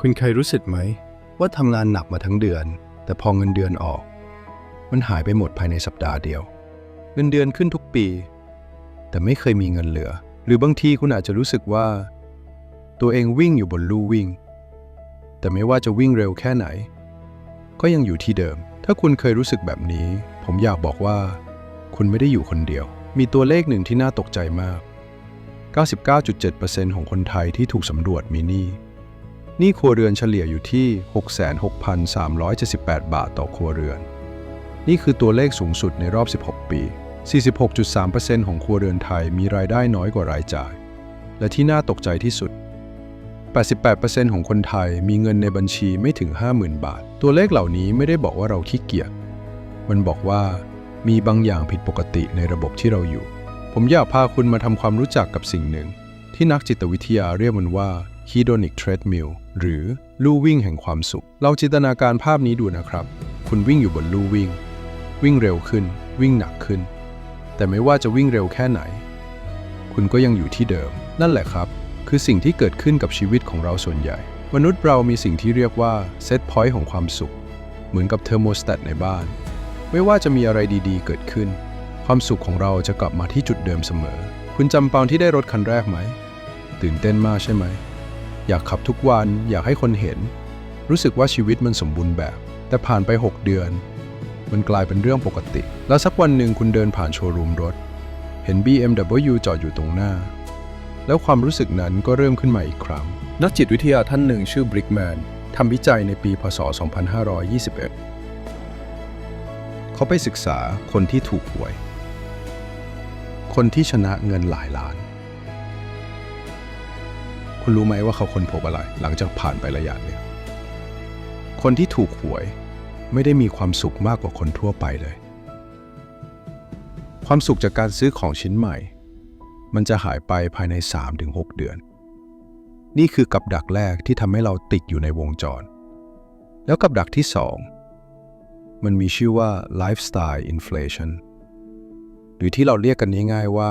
คุณเคยรู้สึกไหม ว่าทำงานหนักมาทั้งเดือน แต่พอเงินเดือนออก มันหายไปหมดภายในสัปดาห์เดียว เงินเดือนขึ้นทุกปี แต่ไม่เคยมีเงินเหลือ หรือบางทีคุณอาจจะรู้สึกว่า ตัวเองวิ่งอยู่บนลู่วิ่ง แต่ไม่ว่าจะวิ่งเร็วแค่ไหน ก็ยังอยู่ที่เดิม ถ้าคุณเคยรู้สึกแบบนี้ ผมอยากบอกว่า คุณไม่ได้อยู่คนเดียว มีตัวเลขหนึ่งที่น่าตกใจมาก 99.7%ของคนไทยที่ถูกสำรวจมีหนี้ นี้ครัวเรือนเฉลี่ยอยู่ที่ 66,378 บาทต่อครัวเรือน นี่คือตัวเลขสูงสุดในรอบ 16 ปี 46.3%ของครัวเรือนไทยมีรายได้น้อยกว่ารายจ่าย และที่น่าตกใจที่สุด 88%ของคนไทยมีเงินในบัญชีไม่ถึง 50,000 บาท ตัวเลขเหล่านี้ไม่ได้บอกว่าเราขี้เกียจ มันบอกว่ามีบางอย่างผิดปกติในระบบที่เราอยู่ ผมอยากพาคุณมาทำความรู้จักกับสิ่งหนึ่ง ที่นักจิตวิทยาเรียกมันว่า hedonic treadmill หรือลู่วิ่งแห่งความสุข เราจินตนาการภาพนี้ดูนะครับ คุณวิ่งอยู่บนลู่วิ่ง วิ่งเร็วขึ้น วิ่งหนักขึ้น แต่ไม่ว่าจะวิ่งเร็วแค่ไหน คุณก็ยังอยู่ที่เดิม นั่นแหละครับ คือสิ่งที่เกิดขึ้นกับชีวิตของเราส่วนใหญ่ มนุษย์เรามีสิ่งที่เรียกว่าเซตพอยต์ของความสุข เหมือนกับเทอร์โมสแตตในบ้าน ไม่ว่าจะมีอะไรดีๆ เกิดขึ้น ความสุขของเราจะกลับมาที่จุดเดิมเสมอ คุณจำตอนที่ได้รถคันแรกไหม ตื่นเต้นมากใช่ไหม อยากขับทุกวันอยากให้คนเห็น รู้สึกว่าชีวิตมันสมบูรณ์แบบ แต่ผ่านไป 6 เดือน มันกลายเป็นเรื่องปกติ แล้วสักวันหนึ่งคุณเดินผ่านโชว์รูมรถ เห็น BMW จอดอยู่ตรงหน้า แล้วความรู้สึกนั้นก็เริ่มขึ้นมาอีกครั้ง นักจิตวิทยาท่านหนึ่งชื่อบริกแมนทำวิจัยในปีพศ 2521 เขาไปศึกษาคนที่ถูกหวย คนที่ชนะเงินหลายล้าน คุณรู้ไหมว่าเขาค้นพบอะไร หลังจากผ่านไประยะนึ่งคนที่ถูกหวยไม่ได้มีความสุขมากกว่าคนทั่วไปเลย ความสุขจากการซื้อของชิ้นใหม่ มันจะหายไปภายใน 3-6 เดือน นี่คือกับดักแรกที่ทำให้เราติดอยู่ในวงจร แล้วกับดักที่ 2 มันมีชื่อว่า lifestyle inflation หรือที่เราเรียกกันง่ายๆว่า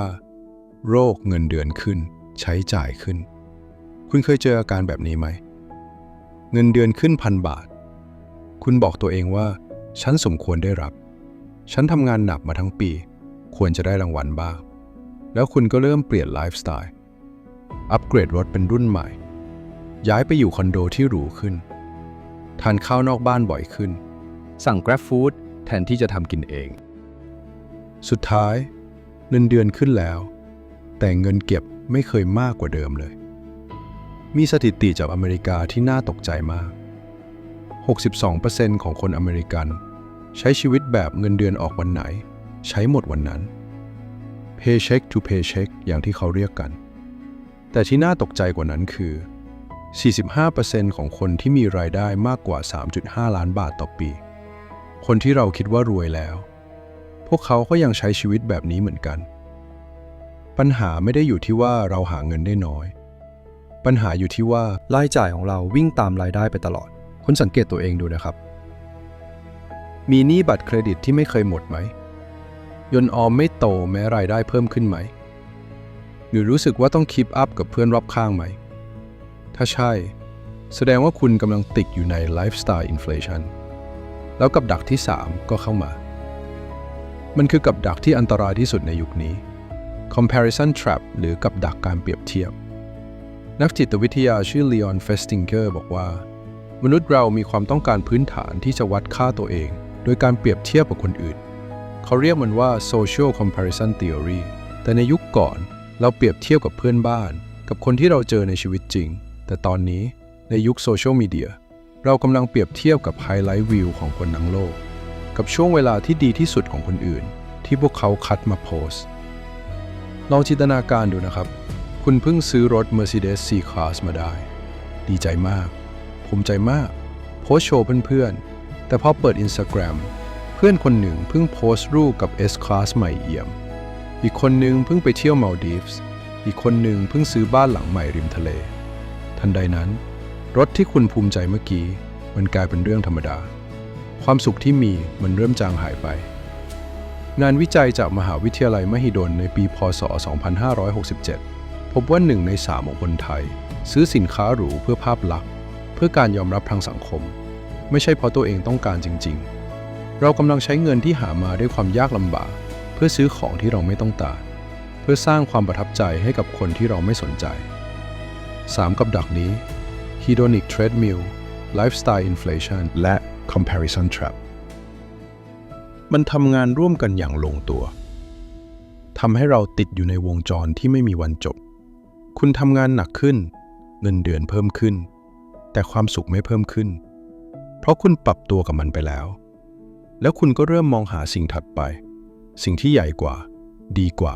โรคเงินเดือนขึ้น ใช้จ่ายขึ้น คุณเคยเจออาการแบบนี้ไหม เงินเดือนขึ้นพันบาท คุณบอกตัวเองว่า ฉันสมควรได้รับ ฉันทำงานหนักมาทั้งปี ควรจะได้รางวัลบ้าง แล้วคุณก็เริ่มเปลี่ยนไลฟ์สไตล์ อัปเกรดรถเป็นรุ่นใหม่ ย้ายไปอยู่คอนโดที่หรูขึ้น ทานข้าวนอกบ้านบ่อยขึ้น สั่ง Grab Food แทนที่จะทำกินเอง สุดท้ายเงินเดือนขึ้นแล้ว แต่เงินเก็บไม่เคยมากกว่าเดิมเลย มีสถิติจากอเมริกาที่น่าตกใจมาก 62%ของคนอเมริกัน ใช้ชีวิตแบบเงินเดือนออกวันไหน ใช้หมดวันนั้น paycheck to paycheck อย่างที่เขาเรียกกัน แต่ที่น่าตกใจกว่านั้นคือ 45%ของคนที่มีรายได้มากกว่า 3.5 ล้านบาทต่อปี คนที่เราคิดว่ารวยแล้ว พวกเขาก็ยังใช้ชีวิตแบบนี้เหมือนกัน ปัญหาไม่ได้อยู่ที่ว่าเราหาเงินได้น้อย ปัญหาอยู่ที่ว่ารายจ่ายของเราวิ่งตามรายได้ไปตลอด คุณสังเกตตัวเองดูนะครับ มีหนี้บัตรเครดิตที่ไม่เคยหมดไหม ยนออมไม่โตแม้รายได้เพิ่มขึ้นไหม หรือรู้สึกว่าต้องคีปอัพกับเพื่อนรอบข้างไหม ถ้าใช่ แสดงว่าคุณกำลังติดอยู่ในไลฟ์สไตล์อินฟลชันแล้วกับดักที่ 3 ก็เข้ามา มันคือกับดักที่อันตรายที่สุดในยุคนี้ comparison trap หรือกับดักการเปรียบเทียบ นักจิตวิทยาชื่อลีออนเฟสติงเกอร์บอกว่า มนุษย์เรามีความต้องการพื้นฐานที่จะวัดค่าตัวเอง โดยการเปรียบเทียบกับคนอื่น เขาเรียกมันว่า social comparison theory แต่ในยุคก่อนเราเปรียบเทียบกับเพื่อนบ้าน กับคนที่เราเจอในชีวิตจริง แต่ตอนนี้ในยุคโซเชียลมีเดียเรากำลังเปรียบเทียบกับไฮไลท์วิวของคนทั้งโลก กับช่วงเวลาที่ดีที่สุดของคนอื่น ที่พวกเขาคัดมาโพสต์ลองจินตนาการดูนะครับ คุณเพิ่งซื้อรถ Mercedes C-Class มาได้ ดีใจมาก ภูมิใจมาก โพสโชว์เพื่อนๆ แต่พอเปิด Instagram เพื่อนคนหนึ่งเพิ่งโพสต์รูปกับ S-Class ใหม่เอี่ยม อีกคนหนึ่งเพิ่งไปเที่ยวมาลดีฟส์อีกคนหนึ่งเพิ่งซื้อบ้านหลังใหม่ริมทะเล ทันใดนั้น รถที่คุณภูมิใจเมื่อกี้ มันกลายเป็นเรื่องธรรมดา ความสุขที่มีมันเริ่มจางหายไป งานวิจัยจากมหาวิทยาลัยมหิดลในปี พศ 2567 พบว่าหนึ่งในสามของคนไทย ซื้อสินค้าหรูเพื่อภาพลักษณ์ เพื่อการยอมรับทางสังคม ไม่ใช่เพราะตัวเองต้องการจริง ๆ เรากำลังใช้เงินที่หามาด้วยความยากลำบาก เพื่อซื้อของที่เราไม่ต้องการเพื่อสร้างความประทับใจให้กับคนที่เราไม่สนใจ 3. กับดักนี้ hedonic treadmill lifestyle inflation และ comparison trap มันทำงานร่วมกันอย่างลงตัวทำให้เราติดอยู่ในวงจรที่ไม่มีวันจบ คุณทำงานหนักขึ้น เงินเดือนเพิ่มขึ้น แต่ความสุขไม่เพิ่มขึ้น เพราะคุณปรับตัวกับมันไปแล้ว แล้วคุณก็เริ่มมองหาสิ่งถัดไป สิ่งที่ใหญ่กว่า ดีกว่า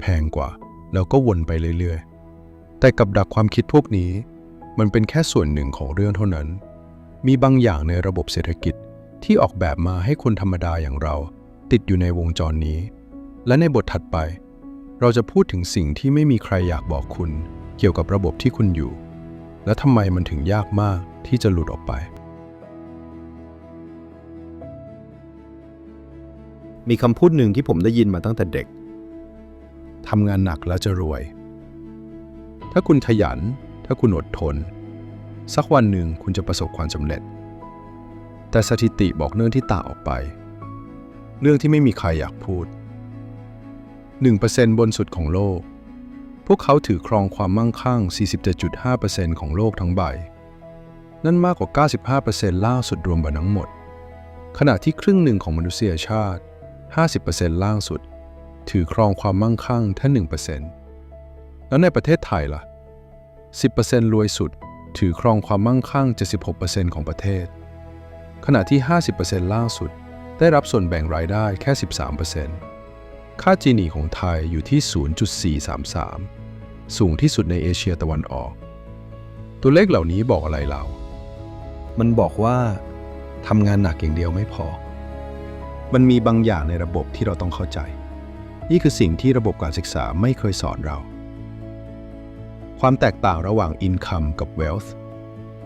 แพงกว่า แล้วก็วนไปเรื่อยๆ แต่กับดักความคิดพวกนี้ มันเป็นแค่ส่วนหนึ่งของเรื่องเท่านั้น มีบางอย่างในระบบเศรษฐกิจที่ออกแบบมาให้คนธรรมดาอย่างเรา ติดอยู่ในวงจรนี้ และในบทถัดไป เราจะพูดถึงสิ่งที่ไม่มีใครอยากบอกคุณ เกี่ยวกับระบบที่คุณอยู่ และทำไมมันถึงยากมากที่จะหลุดออกไป มีคำพูดหนึ่งที่ผมได้ยินมาตั้งแต่เด็กทำงานหนักแล้วจะรวย ถ้าคุณขยัน ถ้าคุณอดทน สักวันหนึ่งคุณจะประสบความสำเร็จ แต่สถิติบอกเรื่องที่ต่างออกไป เรื่องที่ไม่มีใครอยากพูด 1%บนสุดของโลก พวกเขาถือครองความมั่งคั่ง 47.5%ของโลกทั้งใบ นั่นมากกว่า 95%ล่าสุดรวมกันทั้งหมด ขณะที่ครึ่งหนึ่งของมนุษยชาติ 50%ล่างสุด ถือครองความมั่งคั่งแค่1%แล้วในประเทศไทยล่ะ 10%รวยสุด ถือครองความมั่งคั่ง 76%ของประเทศ ขณะที่ 50%ล่างสุด ได้รับส่วนแบ่งรายได้แค่ 13% ค่าจีนีของไทยอยู่ที่ 0.433 สูงที่สุดในเอเชียตะวันออก ตัวเลขเหล่านี้บอกอะไรเรา มันบอกว่าทำงานหนักอย่างเดียวไม่พอ มันมีบางอย่างในระบบที่เราต้องเข้าใจ นี่คือสิ่งที่ระบบการศึกษาไม่เคยสอนเรา ความแตกต่างระหว่าง income กับ wealth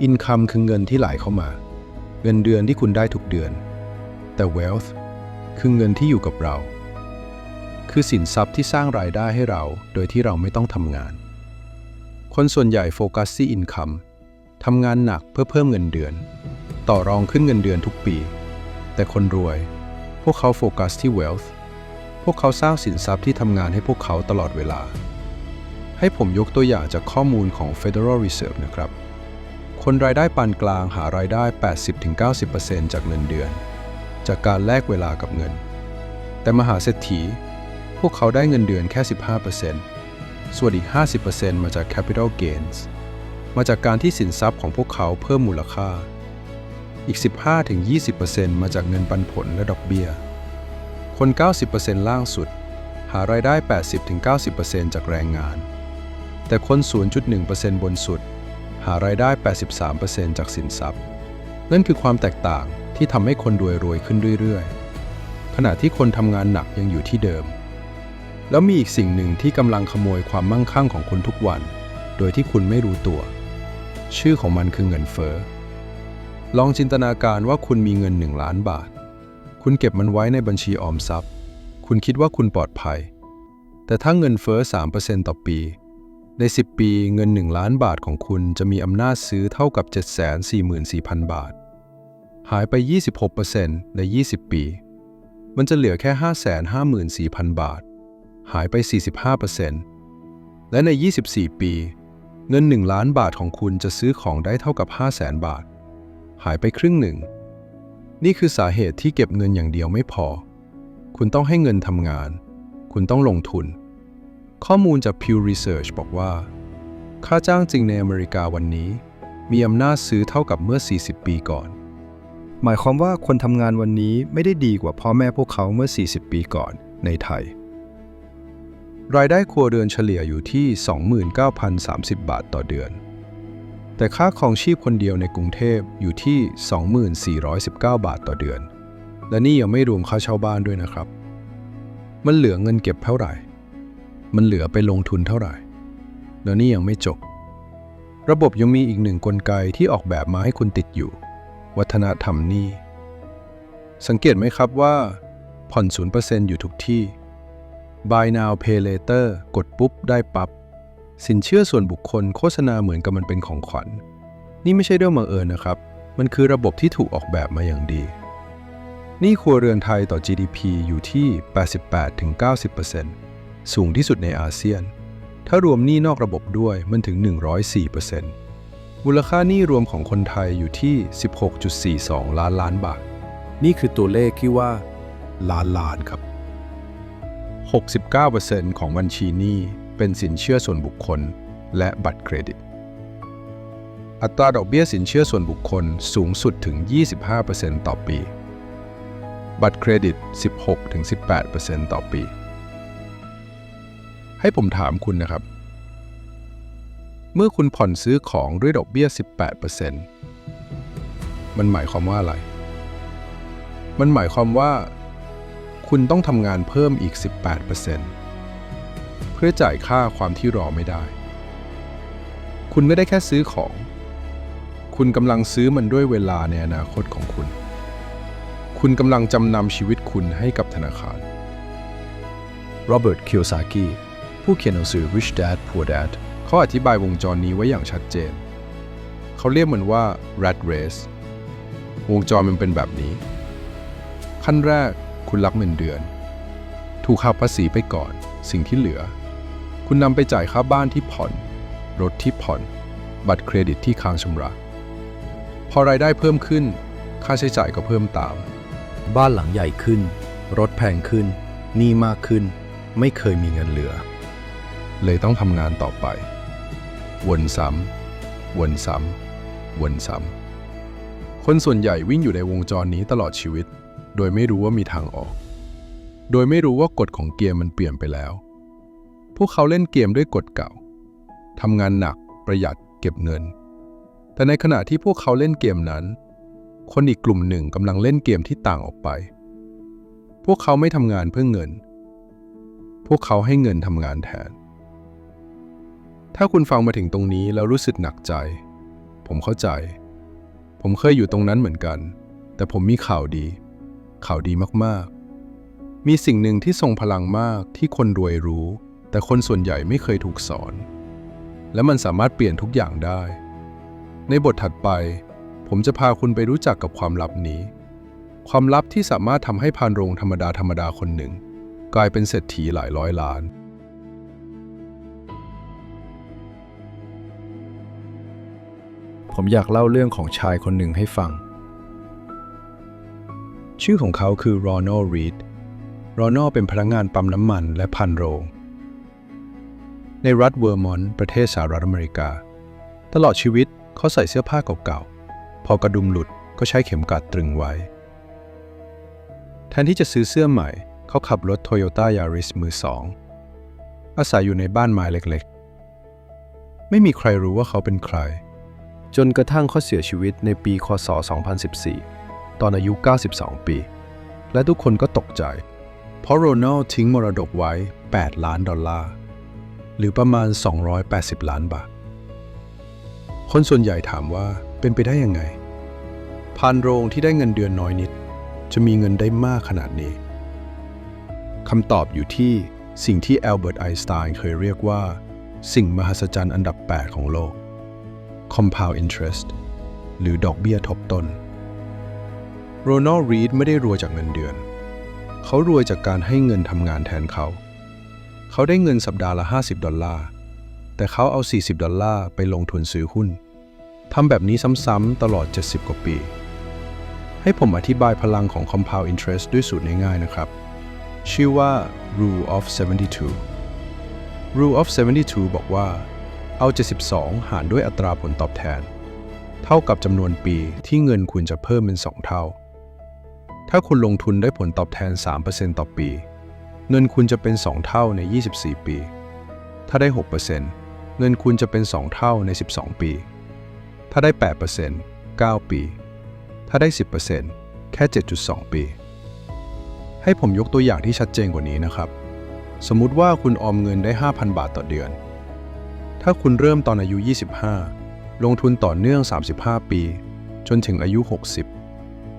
income คือเงินที่ไหลเข้ามา เงินเดือนที่คุณได้ทุกเดือน แต่ wealth คือเงินที่อยู่กับเรา คือสินทรัพย์ที่สร้างรายได้ให้เรา โดยที่เราไม่ต้องทำงาน คนส่วนใหญ่โฟกัสที่ income ทำงานหนักเพื่อเพิ่มเงินเดือน ต่อรองขึ้นเงินเดือนทุกปี แต่คนรวย พวกเขาโฟกัสที่ wealth พวกเขาสร้างสินทรัพย์ที่ทำงานให้พวกเขาตลอดเวลา ให้ผมยกตัวอย่างจากข้อมูลของ Federal Reserve นะครับ คนรายได้ปานกลางหารายได้ 80-90%จากเงินเดือน จากการแลกเวลากับเงิน แต่มหาเศรษฐี วกเขาได้เงินเดือนแค่ 15%ส่วนอีก 50%มาจาก capital gains มาจากการที่สินทรัพย์ของพวกเขาเพิ่มมูลค่า อีก 15-20%มาจากเงินปันผลและดอกเบี้ย คน 90%ล่างสุด หารายได้ 80-90%จากแรงงาน แต่คน 0.1%บนสุด หารายได้ 83%จากสินทรัพย์ นั่นคือความแตกต่างที่ทำให้คนรวยรวยขึ้นเรื่อยๆขณะที่คนทำงานหนักยังอยู่ที่เดิม แล้วมีอีกสิ่งหนึ่งที่กำลังขโมยความมั่งคั่งของคุณทุกวัน โดยที่คุณไม่รู้ตัว ชื่อของมันคือเงินเฟ้อ ลองจินตนาการว่าคุณมีเงิน1ล้านบาท คุณเก็บมันไว้ในบัญชีออมทรัพย์ คุณคิดว่าคุณปลอดภัย แต่ถ้าเงินเฟ้อ 3%ต่อปี ใน 10 ปีเงิน 1 ล้านบาทของคุณจะมีอำนาจซื้อเท่ากับ 744,000 บาท หายไป 26%ใน 20 ปี มันจะเหลือแค่ 554,000 บาท หายไป 45%และใน 24 ปี เงิน 1 ล้านบาทของคุณจะซื้อของได้เท่ากับ 500,000บาท หายไปครึ่งหนึ่ง นี่คือสาเหตุที่เก็บเงินอย่างเดียวไม่พอ คุณต้องให้เงินทำงาน คุณต้องลงทุน ข้อมูลจาก Pew Research บอกว่า ค่าจ้างจริงในอเมริกาวันนี้ มีอำนาจซื้อเท่ากับเมื่อ 40 ปีก่อนหมายความว่าคนทำงานวันนี้ไม่ได้ดีกว่าพ่อแม่พวกเขาเมื่อ 40 ปีก่อนในไทย รายได้ครัวเรือนเฉลี่ยอยู่ที่ 29,030 บาทต่อเดือน แต่ค่าครองชีพคนเดียวในกรุงเทพอยู่ที่ 2419 บาทต่อเดือน และนี่ยังไม่รวมค่าเช่าบ้านด้วยนะครับ มันเหลือเงินเก็บเท่าไหร่ มันเหลือไปลงทุนเท่าไหร่ แล้วนี่ยังไม่จบ ระบบยังมีอีกหนึ่งกลไกที่ออกแบบมาให้คุณติดอยู่ วัฒนธรรมนี้สังเกตไหมครับว่า ผ่อน0%อยู่ทุกที่ Buy now pay later กดปุ๊บได้ปับ๊บสินเชื่อส่วนบุคคลโฆษณาเหมือนกับมันเป็นของขวัญ นี่ไม่ใช่เรื่องบังเอิญนะครับ มันคือระบบที่ถูกออกแบบมาอย่างดี นี่ครัวเรือนไทยต่อ GDP อยู่ที่ 88-90%สูงที่สุดในอาเซียน ถ้ารวมหนี้นอกระบบด้วยมันถึง 104%มูลค่าหนี้รวมของคนไทยอยู่ที่ 16.42 ล้านล้านบาท นี่คือตัวเลขที่ว่า ล้านล้านครับ 69%ของบัญชีหนี้เป็นสินเชื่อส่วนบุคคล และบัตรเครดิต อัตราดอกเบี้ยสินเชื่อส่วนบุคคลสูงสุดถึง 25%ต่อปี บัตรเครดิต 16-18%ต่อปี ให้ผมถามคุณนะครับ เมื่อคุณผ่อนซื้อของด้วยดอกเบี้ย 18%มันหมายความว่าอะไร มันหมายความว่า คุณต้องทำงานเพิ่มอีก 18%เพื่อจ่ายค่าความที่รอไม่ได้ คุณไม่ได้แค่ซื้อของ คุณกำลังซื้อมันด้วยเวลาในอนาคตของคุณ คุณกำลังจำนำชีวิตคุณให้กับธนาคารโรเบิร์ตคิโยซากิผู้เขียนหนังสือ Rich Dad Poor Dad เขาอธิบายวงจรนี้ไว้อย่างชัดเจน เขาเรียกมันว่า rat race วงจรมันเป็นแบบนี้ ขั้นแรก คุณรับเงินเดือน ถูกหักภาษีไปก่อน สิ่งที่เหลือ คุณนำไปจ่ายค่าบ้านที่ผ่อน รถที่ผ่อน บัตรเครดิตที่ค้างชำระ พอรายได้เพิ่มขึ้น ค่าใช้จ่ายก็เพิ่มตาม บ้านหลังใหญ่ขึ้น รถแพงขึ้นหนี้มากขึ้น ไม่เคยมีเงินเหลือ เลยต้องทำงานต่อไป วนซ้ำวนซ้ำวนซ้ำคนส่วนใหญ่วิ่งอยู่ในวงจรนี้ตลอดชีวิต โดยไม่รู้ว่ามีทางออก โดยไม่รู้ว่ากฎของเกมมันเปลี่ยนไปแล้ว พวกเขาเล่นเกมด้วยกฎเก่าทำงานหนักประหยัดเก็บเงิน แต่ในขณะที่พวกเขาเล่นเกมนั้น คนอีกกลุ่มหนึ่งกำลังเล่นเกมที่ต่างออกไป พวกเขาไม่ทำงานเพื่อเงิน พวกเขาให้เงินทำงานแทน ถ้าคุณฟังมาถึงตรงนี้แล้วรู้สึกหนักใจ ผมเข้าใจ ผมเคยอยู่ตรงนั้นเหมือนกัน แต่ผมมีข่าวดี ข่าวดีมากๆ มีสิ่งหนึ่งที่ทรงพลังมากที่คนรวยรู้ แต่คนส่วนใหญ่ไม่เคยถูกสอน และมันสามารถเปลี่ยนทุกอย่างได้ ในบทถัดไป ผมจะพาคุณไปรู้จักกับความลับนี้ ความลับที่สามารถทำให้พานโรงธรรมดาธรรมดาคนหนึ่ง กลายเป็นเศรษฐีหลายร้อยล้านผมอยากเล่าเรื่องของชายคนหนึ่งให้ฟัง ชื่อของเขาคือรอนอลรีดรอนอลเป็นพนักงานปั๊มน้ำมันและพันโรง ในรัฐเวอร์มอนต์ประเทศสหรัฐอเมริกา ตลอดชีวิตเขาใส่เสื้อผ้าเก่าๆ พอกระดุมหลุดก็ใช้เข็มกัดตรึงไว้ แทนที่จะซื้อเสื้อใหม่ เขาขับรถโตโยต้ายาริสมือสอง อาศัยอยู่ในบ้านไม้เล็กๆ ไม่มีใครรู้ว่าเขาเป็นใคร จนกระทั่งเขาเสียชีวิตในปีคศ 2014 ตอนอายุ 92 ปี และทุกคนก็ตกใจ เพราะโรนัลทิ้งมรดกไว้ 8 ล้านดอลลาร์ หรือประมาณ 280 ล้านบาท คนส่วนใหญ่ถามว่าเป็นไปได้ยังไงพานโรงที่ได้เงินเดือนน้อยนิด จะมีเงินได้มากขนาดนี้คำตอบอยู่ที่สิ่งที่แอลเบิร์ตไอน์สไตน์เคยเรียกว่า สิ่งมหัศจรรย์อันดับ 8 ของโลก compound interest หรือดอกเบี้ยทบต้น โรนัลด์รีดไม่ได้รวยจากเงินเดือน เขารวยจากการให้เงินทำงานแทนเขา เขาได้เงินสัปดาห์ละ 50 ดอลลาร์ แต่เขาเอา 40 ดอลลาร์ไปลงทุนซื้อหุ้น ทำแบบนี้ซ้ำๆตลอด 70 กว่าปี ให้ผมอธิบายพลังของ compound interest ด้วยสูตรง่ายๆนะครับ ชื่อว่า rule of 72 rule of 72 บอกว่า เอา 72 หารด้วยอัตราผลตอบแทน เท่ากับจำนวนปีที่เงินคุณจะเพิ่มเป็น 2 เท่า ถ้าคุณลงทุนได้ผลตอบแทน 3%ต่อปี เงินคุณจะเป็น 2 เท่าใน 24 ปี ถ้าได้ 6%เงินคุณจะเป็น 2 เท่าใน 12 ปี ถ้าได้ 8% 9 ปี ถ้าได้ 10%แค่ 7.2 ปี ให้ผมยกตัวอย่างที่ชัดเจนกว่านี้นะครับ สมมุติว่าคุณออมเงินได้ 5,000 บาทต่อเดือน ถ้าคุณเริ่มตอนอายุ 25 ลงทุนต่อเนื่อง 35 ปี จนถึงอายุ 60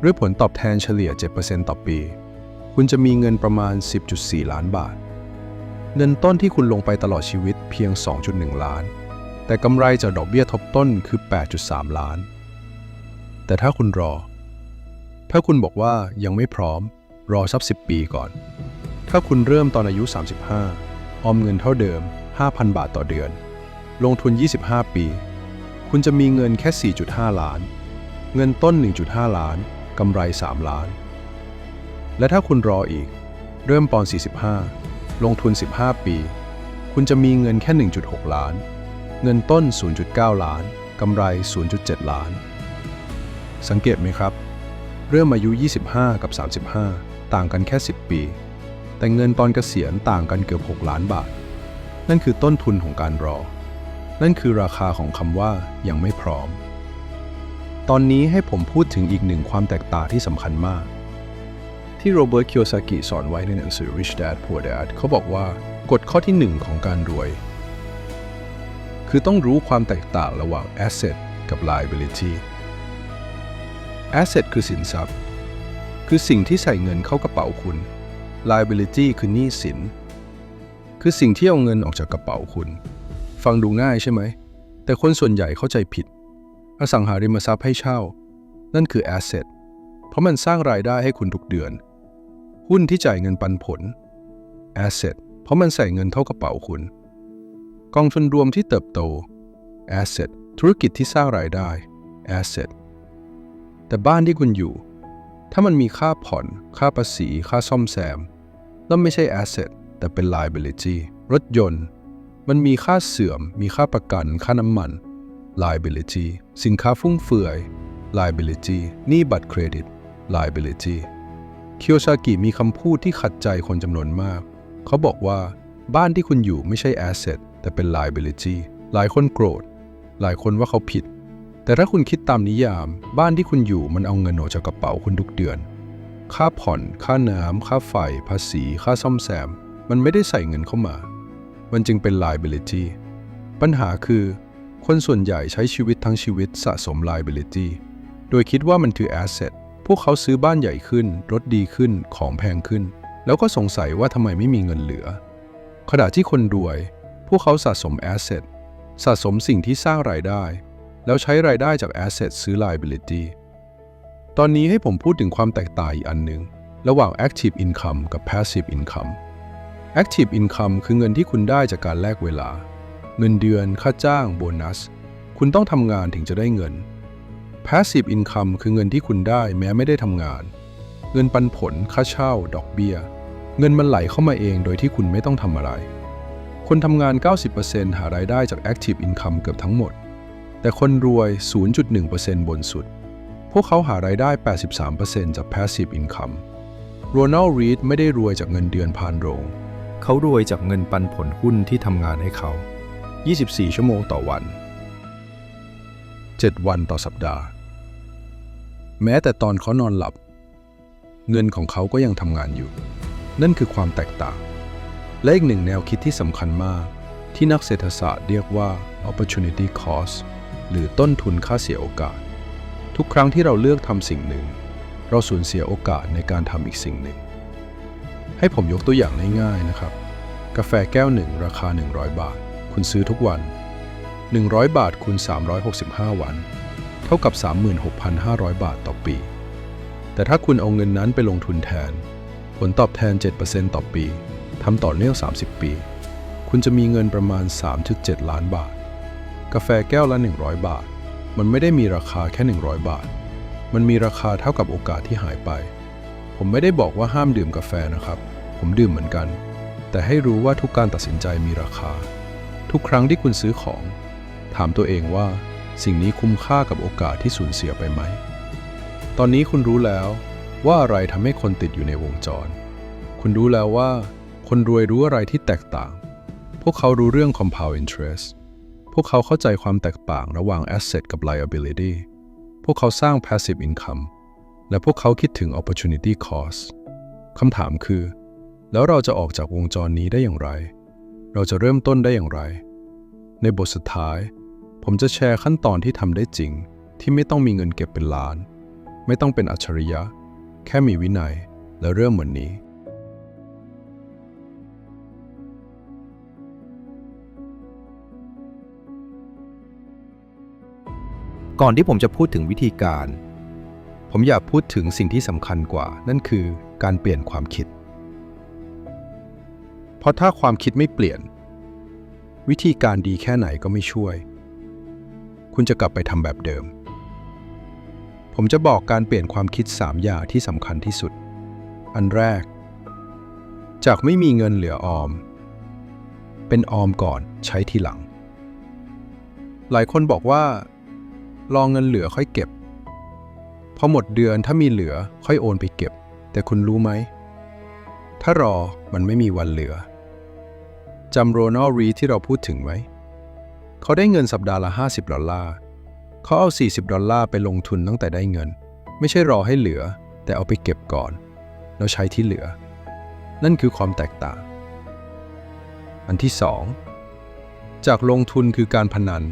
ด้วยผลตอบแทนเฉลี่ย 7%ต่อปี คุณจะมีเงินประมาณ 10.4 ล้านบาท เงินต้นที่คุณลงไปตลอดชีวิตเพียง 2.1 ล้าน แต่กำไรจากดอกเบี้ยทบต้นคือ 8.3 ล้าน แต่ถ้าคุณรอ ถ้าคุณบอกว่ายังไม่พร้อม รอสัก10 ปีก่อน ถ้าคุณเริ่มตอนอายุ 35 ออมเงินเท่าเดิม 5,000 บาทต่อเดือน ลงทุน 25 ปี คุณจะมีเงินแค่ 4.5 ล้าน เงินต้น 1.5 ล้าน กำไร 3 ล้าน และถ้าคุณรออีก เริ่มปอน 45 ลงทุน 15 ปี คุณจะมีเงินแค่ 1.6 ล้าน เงินต้น 0.9 ล้าน กำไร 0.7 ล้าน สังเกตไหมครับ เริ่มอายุ 25 กับ 35 ต่างกันแค่ 10 ปี แต่เงินตอนเกษียณต่างกันเกือบ 6 ล้านบาท นั่นคือต้นทุนของการรอ นั่นคือราคาของคำว่ายังไม่พร้อม ตอนนี้ให้ผมพูดถึงอีกหนึ่งความแตกต่างที่สำคัญมาก ที่โรเบิร์ตคิโยซากิสอนไว้ในหนังสือ Rich Dad Poor Dad เขาบอกว่ากฎข้อที่หนึ่งของการรวย คือต้องรู้ความแตกต่างระหว่าง asset กับ liability asset คือสินทรัพย์ คือสิ่งที่ใส่เงินเข้ากระเป๋าคุณ liability คือหนี้สิน คือสิ่งที่เอาเงินออกจากกระเป๋าคุณ ฟังดูง่ายใช่ไหม แต่คนส่วนใหญ่เข้าใจผิด อสังหาริมทรัพย์ให้เช่า นั่นคือ asset เพราะมันสร้างรายได้ให้คุณทุกเดือน หุ้นที่จ่ายเงินปันผล asset เพราะมันใส่เงินเข้ากระเป๋าคุณ กองทุนรวมที่เติบโต asset ธุรกิจที่สร้างรายได้ asset แต่บ้านที่คุณอยู่ ถ้ามันมีค่าผ่อน ค่าภาษี ค่าซ่อมแซมนั่นไม่ใช่ asset แต่เป็น liability รถยนต์ มันมีค่าเสื่อม มีค่าประกัน ค่าน้ำมัน liability สินค้าฟุ่มเฟือย liability หนี้บัตรเครดิต liability คิโยซากิมีคำพูดที่ขัดใจคนจำนวนมาก เขาบอกว่า บ้านที่คุณอยู่ไม่ใช่ asset แต่เป็น liability หลายคนโกรธ หลายคนว่าเขาผิด แต่ถ้าคุณคิดตามนิยาม บ้านที่คุณอยู่มันเอาเงินออกจากกระเป๋าคุณทุกเดือน ค่าผ่อน ค่าน้ำ ค่าไฟ ภาษี ค่าซ่อมแซม มันไม่ได้ใส่เงินเข้ามา มันจึงเป็น liability ปัญหาคือ คนส่วนใหญ่ใช้ชีวิตทั้งชีวิตสะสม liability โดยคิดว่ามันคือ asset พวกเขาซื้อบ้านใหญ่ขึ้น รถดีขึ้น ของแพงขึ้น แล้วก็สงสัยว่าทำไมไม่มีเงินเหลือ ขณะที่คนรวย พวกเขาสะสม asset สะสมสิ่งที่สร้างรายได้ แล้วใช้รายได้จาก asset ซื้อ liability ตอนนี้ให้ผมพูดถึงความแตกต่างอีกอันหนึ่งระหว่าง active income กับ passive income active income คือเงินที่คุณได้จากการแลกเวลา เงินเดือนค่าจ้างโบนัส คุณต้องทำงานถึงจะได้เงิน passive income คือเงินที่คุณได้แม้ไม่ได้ทำงาน เงินปันผลค่าเช่า ดอกเบี้ย เงินมันไหลเข้ามาเองโดยที่คุณไม่ต้องทำอะไร คนทำงาน 90%หารายได้จาก active income เกือบทั้งหมด แต่คนรวย 0.1%บนสุด พวกเขาหารายได้ 83%จาก passive income โรนัลด์รีดไม่ได้รวยจากเงินเดือนผ่านโรง เขารวยจากเงินปันผลหุ้นที่ทำงานให้เขา 24 ชั่วโมงต่อวัน 7 วันต่อสัปดาห์ แม้แต่ตอนเขานอนหลับ เงินของเขาก็ยังทำงานอยู่ นั่นคือความแตกต่าง และอีกหนึ่งแนวคิดที่สำคัญมาก ที่นักเศรษฐศาสตร์เรียกว่า opportunity cost หรือต้นทุนค่าเสียโอกาส ทุกครั้งที่เราเลือกทำสิ่งหนึ่ง เราสูญเสียโอกาสในการทำอีกสิ่งหนึ่ง ให้ผมยกตัวอย่างง่ายๆนะครับ กาแฟแก้วหนึ่งราคา 100 บาท คุณซื้อทุกวัน 100 บาทคูณ365 วัน เท่ากับ 36,500 บาทต่อปี แต่ถ้าคุณเอาเงินนั้นไปลงทุนแทน ผลตอบแทน 7%ต่อปีทำต่อเนื่อง 30 ปี คุณจะมีเงินประมาณ 3.7 ล้านบาท กาแฟแก้วละ 100 บาท มันไม่ได้มีราคาแค่ 100 บาท มันมีราคาเท่ากับโอกาสที่หายไป ผมไม่ได้บอกว่าห้ามดื่มกาแฟนะครับ ผมดื่มเหมือนกัน แต่ให้รู้ว่าทุกการตัดสินใจมีราคา ทุกครั้งที่คุณซื้อของ ถามตัวเองว่าสิ่งนี้คุ้มค่ากับโอกาสที่สูญเสียไปไหม ตอนนี้คุณรู้แล้วว่าอะไรทำให้คนติดอยู่ในวงจร คุณรู้แล้วว่า คนรวยรู้อะไรที่แตกต่าง พวกเขารู้เรื่อง compound interest พวกเขาเข้าใจความแตกต่างระหว่าง asset กับ liability พวกเขาสร้าง passive income และพวกเขาคิดถึง opportunity cost คำถามคือ แล้วเราจะออกจากวงจรนี้ได้อย่างไร เราจะเริ่มต้นได้อย่างไร ในบทสุดท้าย ผมจะแชร์ขั้นตอนที่ทำได้จริง ที่ไม่ต้องมีเงินเก็บเป็นล้าน ไม่ต้องเป็นอัจฉริยะ แค่มีวินัยและเริ่มเหมือนนี้ ก่อนที่ผมจะพูดถึงวิธีการ ผมอยากพูดถึงสิ่งที่สำคัญกว่า นั่นคือการเปลี่ยนความคิด ราะถ้าความคิดไม่เปลี่ยน วิธีการดีแค่ไหนก็ไม่ช่วย คุณจะกลับไปทำแบบเดิม ผมจะบอกการเปลี่ยนความคิด 3 อย่างที่สำคัญที่สุด อันแรก จากไม่มีเงินเหลือออม เป็นออมก่อนใช้ทีหลัง หลายคนบอกว่า รองเงินเหลือค่อยเก็บ พอหมดเดือนถ้ามีเหลือค่อยโอนไปเก็บ แต่คุณรู้ไหมถ้ารอมันไม่มีวันเหลือ จำโรนัลรีที่เราพูดถึงไหมเขาได้เงินสัปดาห์ละ 50 ดอลลาร์ เขาเอา 40 ดอลลาร์ไปลงทุนตั้งแต่ได้เงิน ไม่ใช่รอให้เหลือ แต่เอาไปเก็บก่อน แล้วใช้ที่เหลือ นั่นคือความแตกต่าง อันที่สองจากลงทุนคือการพนัน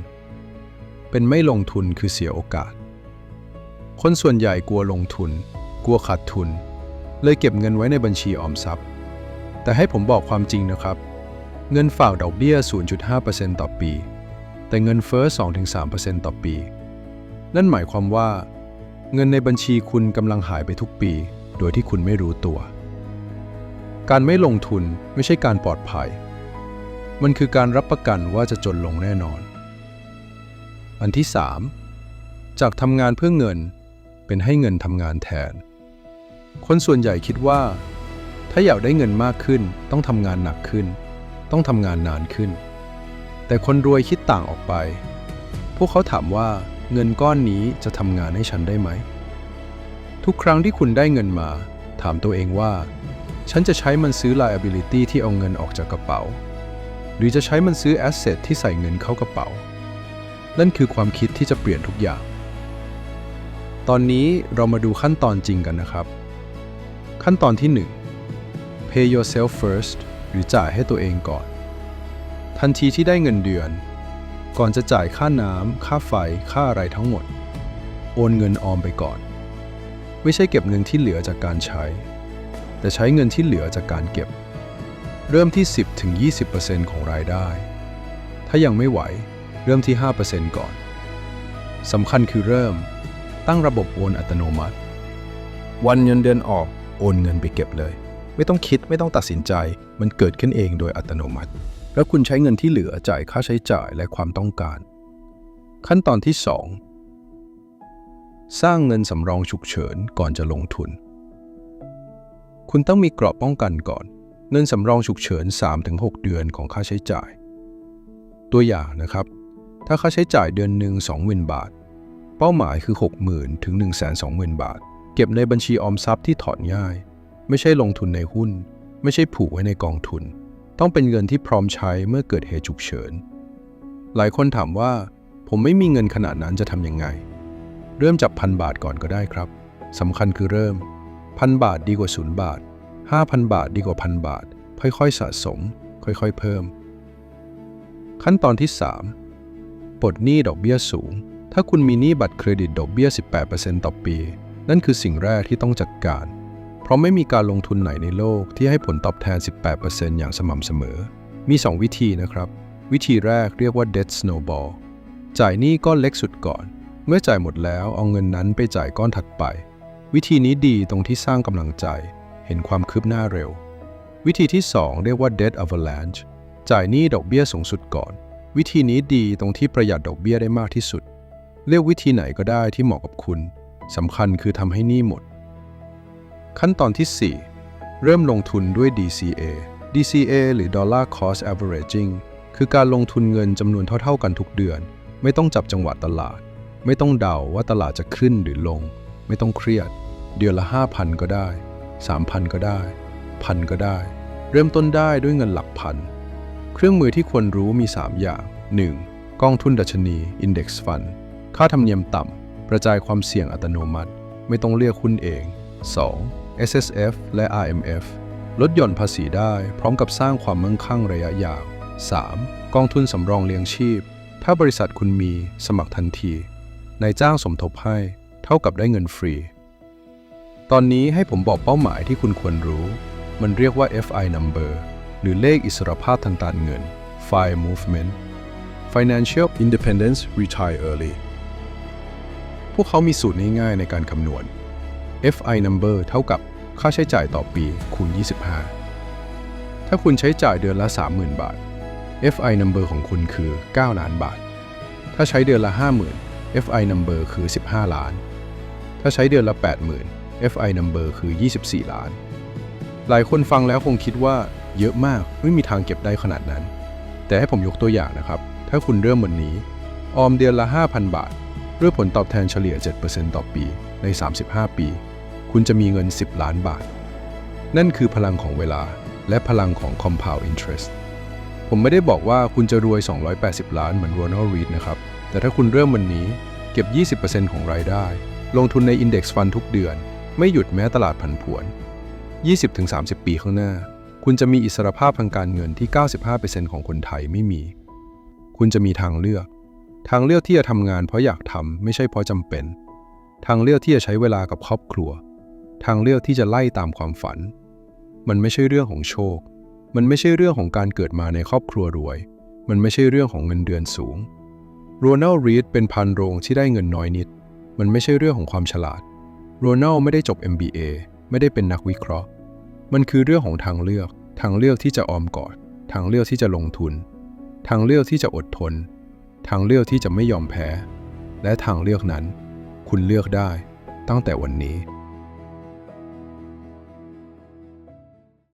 เป็นไม่ลงทุนคือเสียโอกาส คนส่วนใหญ่กลัวลงทุน กลัวขาดทุน เลยเก็บเงินไว้ในบัญชีออมทรัพย์ แต่ให้ผมบอกความจริงนะครับ เงินฝากดอกเบี้ย 0.5%ต่อปี แต่เงินเฟ้อ 2-3%ต่อปี นั่นหมายความว่า เงินในบัญชีคุณกำลังหายไปทุกปี โดยที่คุณไม่รู้ตัว การไม่ลงทุนไม่ใช่การปลอดภัย มันคือการรับประกันว่าจะจนลงแน่นอน อันที่ 3 จากทำงานเพื่อเงิน เป็นให้เงินทำงานแทน คนส่วนใหญ่คิดว่า ถ้าอยากได้เงินมากขึ้นต้องทำงานหนักขึ้น ต้องทำงานนานขึ้น แต่คนรวยคิดต่างออกไป พวกเขาถามว่าเงินก้อนนี้จะทำงานให้ฉันได้ไหม ทุกครั้งที่คุณได้เงินมา ถามตัวเองว่า ฉันจะใช้มันซื้อ liability ที่เอาเงินออกจากกระเป๋า หรือจะใช้มันซื้อ asset ที่ใส่เงินเข้ากระเป๋า นั่นคือความคิดที่จะเปลี่ยนทุกอย่าง ตอนนี้เรามาดูขั้นตอนจริงกันนะครับ ขั้นตอนที่ 1 pay yourself first หรือจ่ายให้ตัวเองก่อน ทันทีที่ได้เงินเดือน ก่อนจะจ่ายค่าน้ำค่าไฟ ค่าอะไรทั้งหมด โอนเงินออมไปก่อน ไม่ใช่เก็บเงินที่เหลือจากการใช้ แต่ใช้เงินที่เหลือจากการเก็บ เริ่มที่ 10-20%ของรายได้ ถ้ายังไม่ไหว เริ่มที่ 5%ก่อนสำคัญคือเริ่ม ตั้งระบบโอนอัตโนมัติ วันเงินเดือนออกโอนเงินไปเก็บเลย ไม่ต้องคิดไม่ต้องตัดสินใจ มันเกิดขึ้นเองโดยอัตโนมัติ แล้วคุณใช้เงินที่เหลือจ่ายค่าใช้จ่ายและความต้องการ ขั้นตอนที่ 2 สร้างเงินสำรองฉุกเฉินก่อนจะลงทุน คุณต้องมีกรอบป้องกันก่อน เงินสำรองฉุกเฉิน 3-6 เดือนของค่าใช้จ่าย ตัวอย่างนะครับ ถ้าค่าใช้จ่ายเดือนหนึ่ง20,000 บาท เป้าหมายคือ 60,000 ถึง 120,000 บาท เก็บในบัญชีออมทรัพย์ที่ถอนง่าย ไม่ใช่ลงทุนในหุ้น ไม่ใช่ผูกไว้ในกองทุน ต้องเป็นเงินที่พร้อมใช้เมื่อเกิดเหตุฉุกเฉิน หลายคนถามว่า ผมไม่มีเงินขนาดนั้นจะทำยังไง เริ่มจากพันบาทก่อนก็ได้ครับสำคัญคือเริ่มพันบาทดีกว่าศูนย์บาท 5,000 บาทดีกว่าพันบาท ค่อยๆสะสม ค่อยๆเพิ่ม ขั้นตอนที่ 3ปลดหนี้ดอกเบี้ยสูง ถ้าคุณมีหนี้บัตรเครดิตดอกเบี้ย 18%ต่อปี นั่นคือสิ่งแรกที่ต้องจัดการ เพราะไม่มีการลงทุนไหนในโลกที่ให้ผลตอบแทน 18%อย่างสม่ำเสมอ มี 2 วิธีนะครับ วิธีแรกเรียกว่า debt snowball จ่ายหนี้ก้อนเล็กสุดก่อน เมื่อจ่ายหมดแล้วเอาเงินนั้นไปจ่ายก้อนถัดไป วิธีนี้ดีตรงที่สร้างกำลังใจ เห็นความคืบหน้าเร็ว วิธีที่ 2 เรียกว่า debt avalanche จ่ายหนี้ดอกเบี้ยสูงสุดก่อน วิธีนี้ดีตรงที่ประหยัดดอกเบี้ยได้มากที่สุด เลือกวิธีไหนก็ได้ที่เหมาะกับคุณสำคัญคือทำให้หนี้หมด ขั้นตอนที่ 4 เริ่มลงทุนด้วย DCA DCA หรือ Dollar Cost Averaging คือการลงทุนเงินจำนวนเท่า ๆ กันทุกเดือน ไม่ต้องจับจังหวะตลาด ไม่ต้องเดาว่าตลาดจะขึ้นหรือลง ไม่ต้องเครียด เดือนละ 5,000 ก็ได้ 3,000 ก็ได้ พันก็ได้ เริ่มต้นได้ด้วยเงินหลักพัน เครื่องมือที่ควรรู้มี 3 อย่าง 1. กองทุนดัชนี Index Fund ค่าธรรมเนียมต่ำกระจายความเสี่ยงอัตโนมัติ ไม่ต้องเลือกหุ้นเอง 2. S S F และ R M F ลดหย่อนภาษีได้พร้อมกับสร้างความมั่งคั่งระยะยาว 3. กองทุนสำรองเลี้ยงชีพ ถ้าบริษัทคุณมีสมัครทันทีนายจ้างสมทบให้เท่ากับได้เงินฟรี ตอนนี้ให้ผมบอกเป้าหมายที่คุณควรรู้ มันเรียกว่า FI number หรือเลขอิสรภาพทางการเงิน FI movement Financial Independence Retire Early พวกเขามีสูตรง่ายๆในการคำนวณ FI number เท่ากับค่าใช้จ่ายต่อปีคูณ 25 ถ้าคุณใช้จ่ายเดือนละ 30,000 บาท FI number ของคุณคือ 9 ล้านบาท ถ้าใช้เดือนละ 50,000 FI number คือ 15 ล้าน ถ้าใช้เดือนละ 80,000 FI number คือ 24 ล้าน หลายคนฟังแล้วคงคิดว่าเยอะมากไม่มีทางเก็บได้ขนาดนั้น แต่ให้ผมยกตัวอย่างนะครับ ถ้าคุณเริ่มวันนี้ ออมเดือนละ 5,000 บาท ด้วยผลตอบแทนเฉลี่ย 7%ต่อปีใน 35 ปี คุณจะมีเงิน 10 ล้านบาท นั่นคือพลังของเวลาและพลังของ compound interest ผมไม่ได้บอกว่าคุณจะรวย 280 ล้านเหมือนโรนัลด์รีดนะครับ แต่ถ้าคุณเริ่มวันนี้เก็บ 20%ของรายได้ ลงทุนใน Index Fund ทุกเดือน ไม่หยุดแม้ตลาดผันผวน 20-30 ปีข้างหน้า คุณจะมีอิสรภาพทางการเงินที่ 95%ของคนไทยไม่มี คุณจะมีทางเลือก ทางเลือกที่จะทำงานเพราะอยากทำไม่ใช่เพราะจำเป็น ทางเลือกที่จะใช้เวลากับครอบครัว ทางเลือกที่จะไล่ตามความฝัน มันไม่ใช่เรื่องของโชค มันไม่ใช่เรื่องของการเกิดมาในครอบครัวรวย มันไม่ใช่เรื่องของเงินเดือนสูงโรนัลรีดเป็นพันโรงที่ได้เงินน้อยนิด มันไม่ใช่เรื่องของความฉลาดโรนัลไม่ได้จบ MBA ไม่ได้เป็นนักวิเคราะห์ มันคือเรื่องของทางเลือก ทางเลือกที่จะออมกอด ทางเลือกที่จะลงทุน ทางเลือกที่จะอดทน ทางเลือกที่จะไม่ยอมแพ้ และทางเลือกนั้น คุณเลือกได้ตั้งแต่วันนี้